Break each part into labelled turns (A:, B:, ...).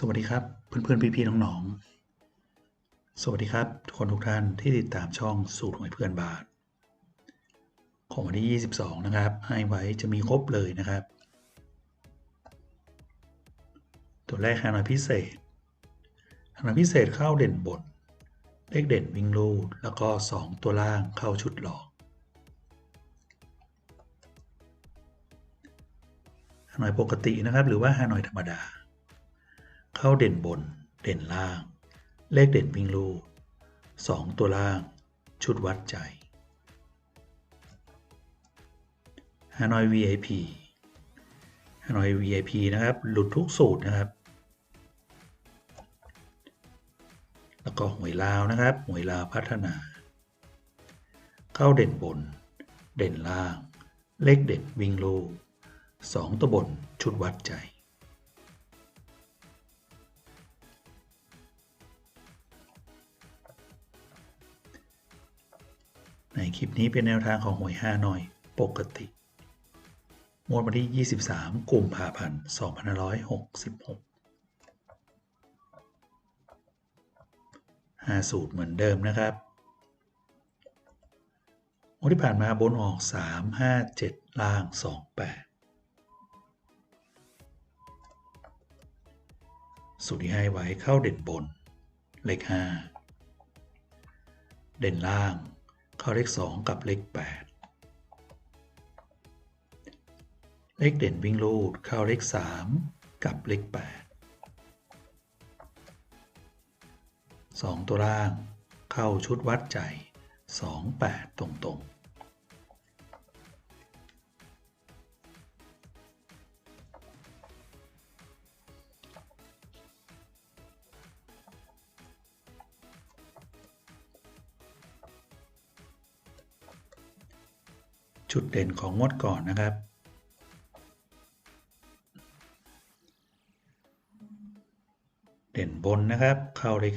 A: สวัสดีครับเพื่อนๆพี่ๆน้องๆ สวัสดีครับทุกคนทุกท่านที่ติดตามช่องสูตรหวยเพื่อนบาท ของวันที่ 22 นะครับ ให้ไว้จะมีครบเลยนะครับ ตัวแรกฮานอยพิเศษฮานอยพิเศษเข้าเด่นบนเลขเด่นวิ่งลูดแล้วก็ 2 ตัวล่างเข้าชุดหลอกฮานอยปกตินะครับ หรือว่าฮานอยธรรมดา เข้าเด่นบน เด่นล่าง เลขเด่นวิ่งลูด2ตัวล่าง ชุดวัดใจฮานอย VIP ฮานอย VIP นะครับ หลุดทุกสูตรนะครับ แล้วก็หวยลาวนะครับ หวยลาวพัฒนา เข้าเด่นบน เด่นล่าง เลขเด่นวิ่งลูกสองตัวบนชุดวัดใจ คลิปนี้เป็นแนวทางของหวยห้าหน่อย ปกติงวดวันที่ 23กุมภาพันธ์2566ห้าสูตรเหมือนเดิมนะครับงวดที่ผ่านมาบนออก 3 5 7 ล่าง 2 8 สูตรที่ให้ไว้เข้าเด่นบน เลข 5 เด่นล่าง เข้าเลข 2 กับเลข 8 เลขเด่นวิ่งลูดเข้าเลข 3 กับเลข 8 2 ตัวล่าง เข้าชุดวัดใจ 2 8 ตรงๆ จุดเด่นของงวดก่อนนะครับ เด่นบนนะครับ เข้าเลข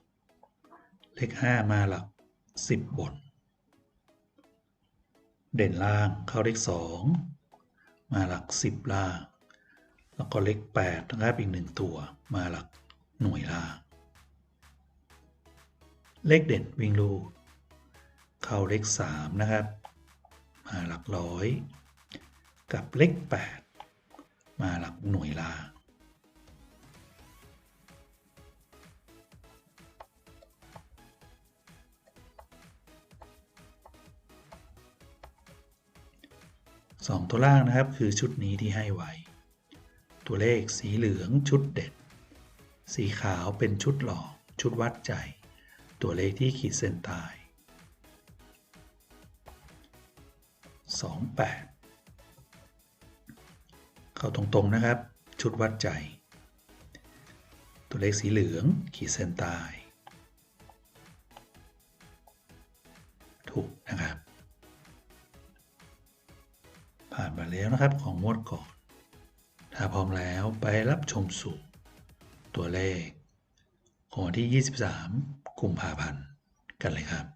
A: 5 เลข 5 มาหลัก 10 บน เด่นล่างเข้าเลข 2 มาหลัก 10 ล่าง แล้วก็เลข 8 นะครับอีกหนึ่งตัวมาหลักหน่วยล่าง เลขเด่นวิ่งลูเข้าเลข 3 นะครับ มาหลักร้อย กับเลข 8 มาหลักหน่วยลา สองตัวล่างนะครับคือชุดนี้ที่ให้ไว้ ตัวเลขสีเหลืองชุดเด็ด สีขาวเป็นชุดหลอกชุดวัดใจ ตัวเลขที่ขีดเส้นใต้ 28 เข้าตรงๆนะครับ ชุดวัดใจ ตัวเลขสีเหลือง ขีดเส้นใต้ถูกนะครับ ผ่านมาแล้วนะครับของงวดก่อน ถ้าพร้อมแล้วไปรับชมสู่ตัวเลขของวันที่ 23กุมภาพันธ์กันเลยครับ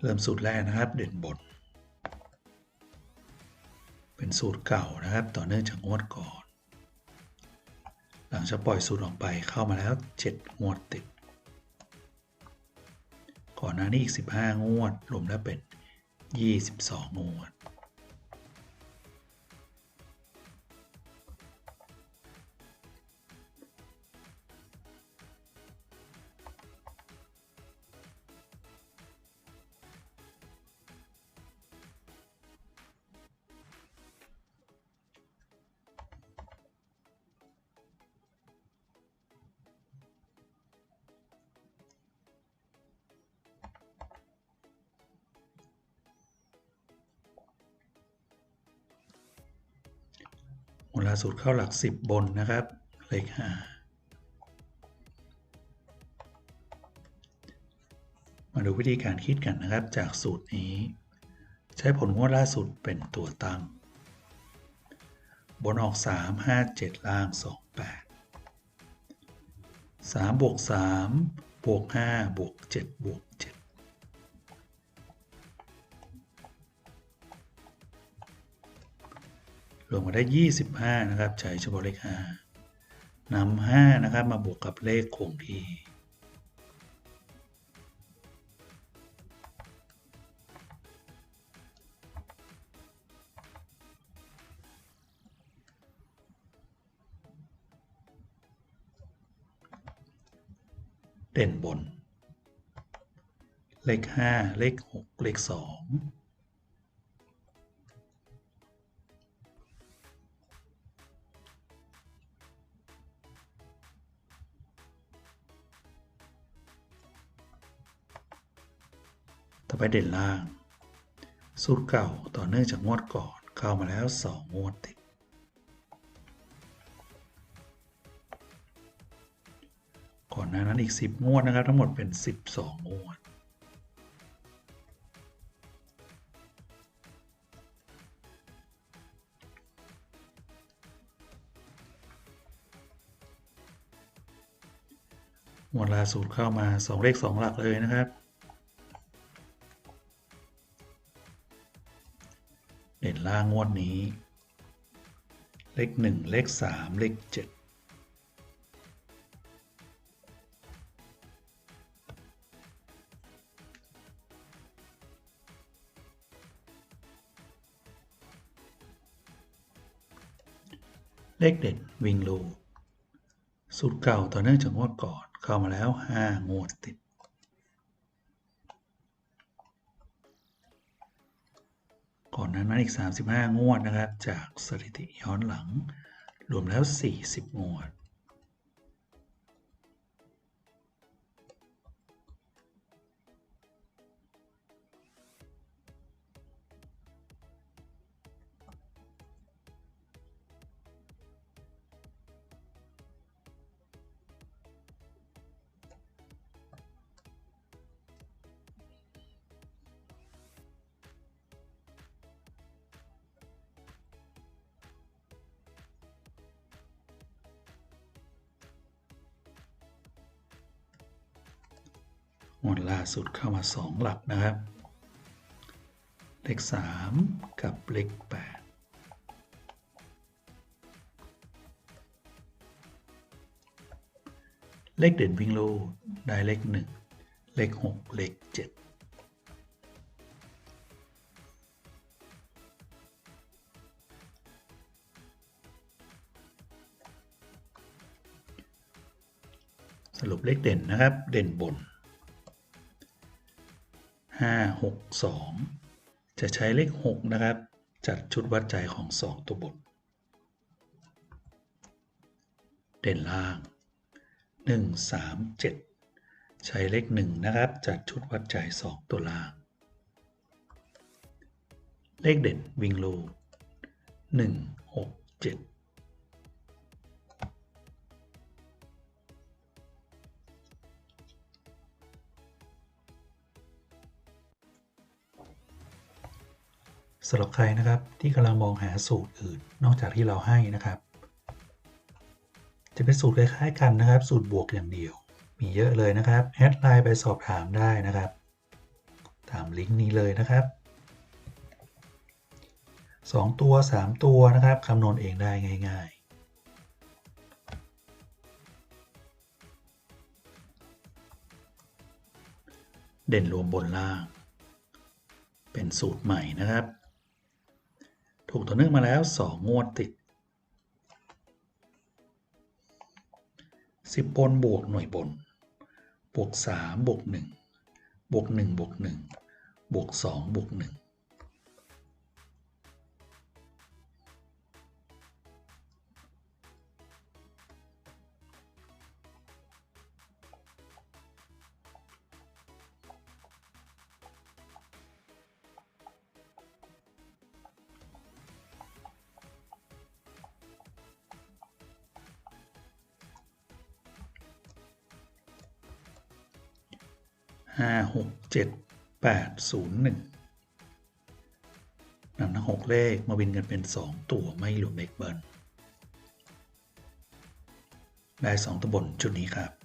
A: เริ่มสูตรแรกนะครับ เด่นบนเป็นสูตรเก่านะครับ ต่อเนื่องจากงวดก่อน หลังจากปล่อยสูตรออกไปเข้ามาแล้ว 7 งวดติด ก่อนหน้านี้อีก 15 งวดรวมแล้วเป็น 22 งวด วลาสุดเข้าหลัก 10 บนนะครับ เลข5มาดูวิธีการคิดกันนะครับ จากสูตรนี้ ใช้ผลงวดล่าสุดเป็นตัวตั้ง บนออก 3 5 7 ล่าง 2 8 3บวก3บวก5บวก7บวก7 รวมมาได้ 25 นะครับ ใช้เฉพาะเลข5นำ5นะครับ มาบวกกับเลขคงที่เด่นบน เลข 5 เลข 6 เลข 2 ไปเด่นล่าง สูตรเก่าต่อเนื่องจากงวดก่อนเข้ามาแล้ว 2 งวดติด ก่อนหน้านั้นอีก 10 งวดนะครับ ทั้งหมดเป็น 12 งวดงวดล่าสุดเข้ามา 2 เลข 2 หลักเลยนะครับ ล่างวดนี้ เลข 1 เลข 3 เลข 7เลขเด่นวิ่งลูสูตรเก่าต่อเนื่องจากงวดก่อนเข้ามาแล้ว 5 งวดติด อนหน้านั้นอีก 35 งวดนะครับ จากสถิติย้อนหลัง รวมแล้ว 40 งวด งวดล่าสุดเข้ามา 2 หลักนะครับ เลข 3 กับเลข 8 เลขเด่นวิ่งโลได้เลข 1 เลข 6 เลข 7สรุปเลขเด่นนะครับ เด่นบน 5 6 2 จะใช้เลข 6 นะครับ จัดชุดวัดใจของ 2 ตัวบนเด่นล่าง 1 3 7 ใช้เลข 1 นะครับ จัดชุดวัดใจ 2 ตัวล่าง เลขเด่นวิ่งลู1 6 7 สำหรับใครนะครับที่กำลังมองหาสูตรอื่น นอกจากที่เราให้นะครับ จะเป็นสูตรคล้ายๆกันนะครับ สูตรบวกอย่างเดียว มีเยอะเลยนะครับแอดไลน์ไปสอบถามได้นะครับ ตามลิงก์นี้เลยนะครับ 2 ตัว 3 ตัวนะครับคำนวณเองได้ง่ายๆเด่นรวมบนล่าง เป็นสูตรใหม่นะครับ ถูกต่อเนื่องมาแล้ว 2 งวดติด 10 บนบวกหน่วยบน บวก 3 บวก 1 บวก 1 บวก 1 บวก 2 บวก 1 ห้าหกเจ็ดแปดศูนย์หนึ่งนำทั้งหกเลขมาวินกันเป็นสองตัวไม่รวมเลขเบิร์นได้สองตัวบนชุดนี้ครับ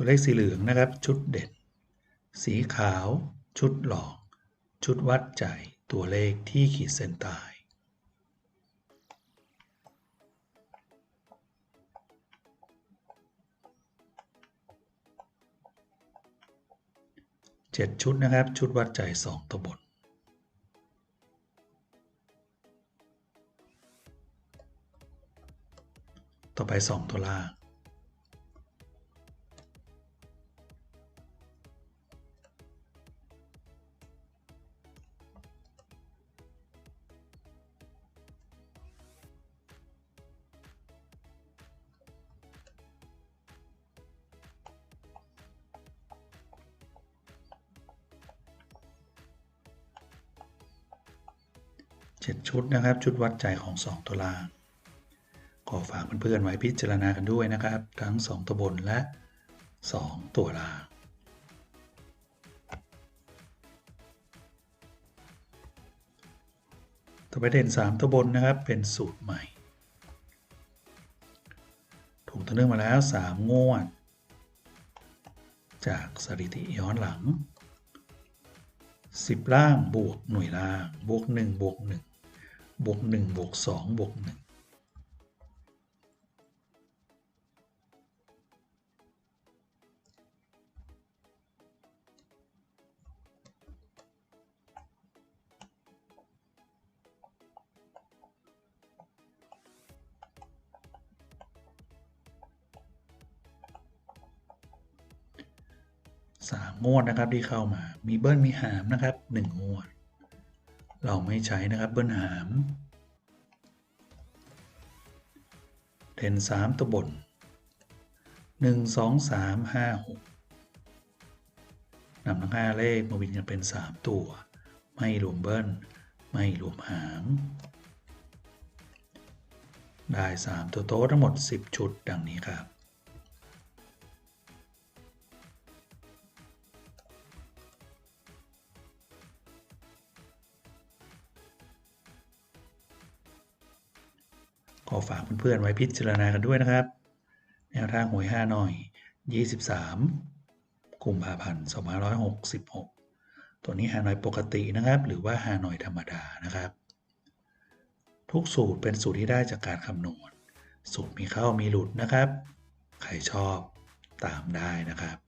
A: ตัวเลขสีเหลืองนะครับ ชุดเด่นสีขาว ชุดหลอก ชุดวัดใจ ตัวเลขที่ขีดเส้นใต้เจ็ดชุดนะครับ ชุดวัดใจสองตัวบนต่อไปสองตัวล่าง เจ็ดชุดนะครับ ชุดวัดใจของ 2 ตัวล่างขอฝากเพื่อนๆไว้พิจารณากันด้วยนะครับ ทั้ง 2 ตัวบนและ 2 ตัวล่างต่อไปเด่น 3 ตัวบนนะครับเป็นสูตรใหม่ ถูกต่อเนื่องมาแล้ว 3 งวด จากสถิติย้อนหลัง 10 ล่างบวกหน่วยล่างบวก 1 บวก 1 บวก1บวก2บวก1สามงวดนะครับที่เข้ามา มีเบิ้ลมีหามนะครับหนึ่งงวด เราไม่ใช้นะครับเบิ้ลหามเด่นสามตัวบนหนึ่งสองสามห้าหกนำทั้งห้าเลขมาวินกันเป็นสามตัว ไม่รวมเบิ้ล ไม่รวมหาม ได้สามตัวโต๊ะทั้งหมด10ชุดดังนี้ครับ ขอฝากเพื่อนๆไว้พิจารณากันด้วยนะครับ แนวทางหวย5หน่อย 23กุมภาพันธ์2566 ตัวนี้ฮานอยปกตินะครับ หรือว่าฮานอยธรรมดานะครับ ทุกสูตรเป็นสูตรที่ได้จากการคำนวณ สูตรมีเข้ามีหลุดนะครับ ใครชอบตามได้นะครับ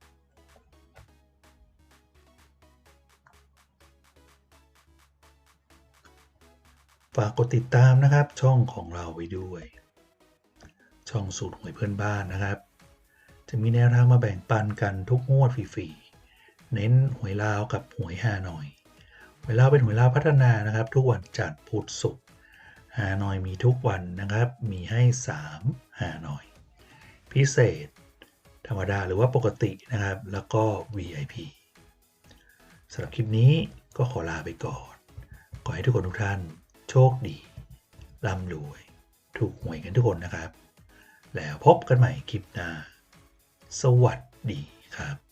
A: ากกดติดตามนะครับ ช่องของเราไว้ด้วย ช่องสูตรหวยเพื่อนบ้านนะครับ จะมีแนวทางมาแบ่งปันกันทุกงวดฟรีๆเน้นหวยลาวกับหวยฮานอยหวยลาวเป็นหวยลาวพัฒนานะครับ ทุกวันจันทร์พุธศุกร์ฮานอยมีทุกวันนะครับ มีให้3ฮานอย พิเศษ ธรรมดาหรือว่าปกตินะครับ แล้วก็ VIP สำหรับคลิปนี้ก็ขอลาไปก่อน ขอให้ทุกคนทุกท่าน โชคดีร่ำรวย ถูกหวยกันทุกคนนะครับ แล้วพบกันใหม่คลิปหน้า สวัสดีครับ